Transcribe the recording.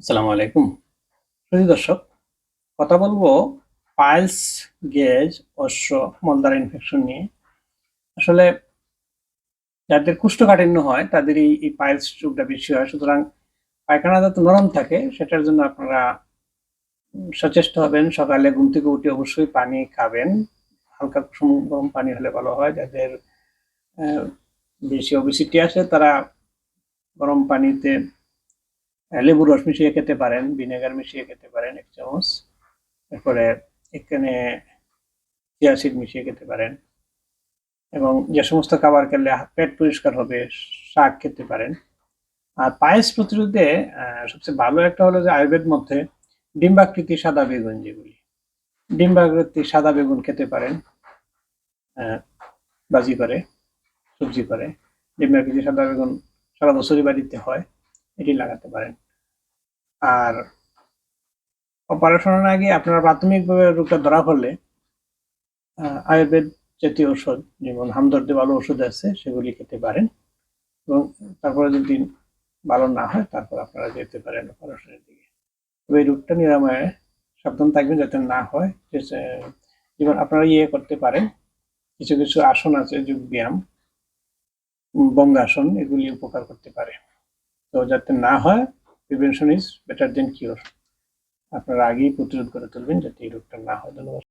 আসসালামু আলাইকুম। সুধী দর্শক, কথা বলব পাইলস, গেজ, অশ্ব মলদার ইনফেকশন নিয়ে। আসলে যাদের কুষ্ঠকাঠিন্য হয় তাদের এই পাইলস রোগটা বেশি হয়। সুতরাং পায়খানা যাতে নরম থাকে, সেটার জন্য আপনারা সচেষ্ট হবেন। সকালে ঘুম থেকে উঠে অবশ্যই পানি খাবেন। হালকা কুসুম গরম পানি হলে ভালো হয়। যাদের বেশি ওবেসিটি আছে তারা গরম পানিতে লেবুর রস মিশিয়ে খেতে পারেন, ভিনেগার মিশিয়ে খেতে পারেন, এক চামচ। এরপরে এখানে চিয়াসিড মিশিয়ে খেতে পারেন। এবং যে সমস্ত খাবার খেলে পেট পরিষ্কার হবে, শাক খেতে পারেন। আর পায়েস প্রতিরোধে সবচেয়ে ভালো একটা হলো যে আয়ুর্বেদ মধ্যে ডিম্বাকৃতি সাদা বেগুন যেগুলি, ডিম্বাকৃতি সাদা বেগুন খেতে পারেন ভাজি করে, সবজি করে। ডিম্বাকৃতি সাদা বেগুন সারা বছরই বাড়িতে হয়, এটি লাগাতে পারেন। আর অপারেশনের আগে আপনার প্রাথমিকভাবে রোগটা ধরা আহ, আয়ুর্বেদ জাতীয় ওষুধ যেমন হামদর্দে ভালো ওষুধ আছে সেগুলি খেতে পারেন এবং তারপরে যদি ভালো না হয় তারপর আপনারা যেতে পারেন অপারেশনের দিকে। তবে এই রোগটা নিরাময়ে সাবধান থাকবেন যাতে না হয় যেমন আপনারা ইয়ে করতে পারেন কিছু কিছু আসন আছে যোগ ব্যায়াম বঙ্গাসন এগুলি উপকার করতে পারে। তো যাতে না হয় prevention is better than cure আপনারা আগেই প্রতিরোধ করে তুলবেন যাতে এই রোগটা না হয়। ধন্যবাদ।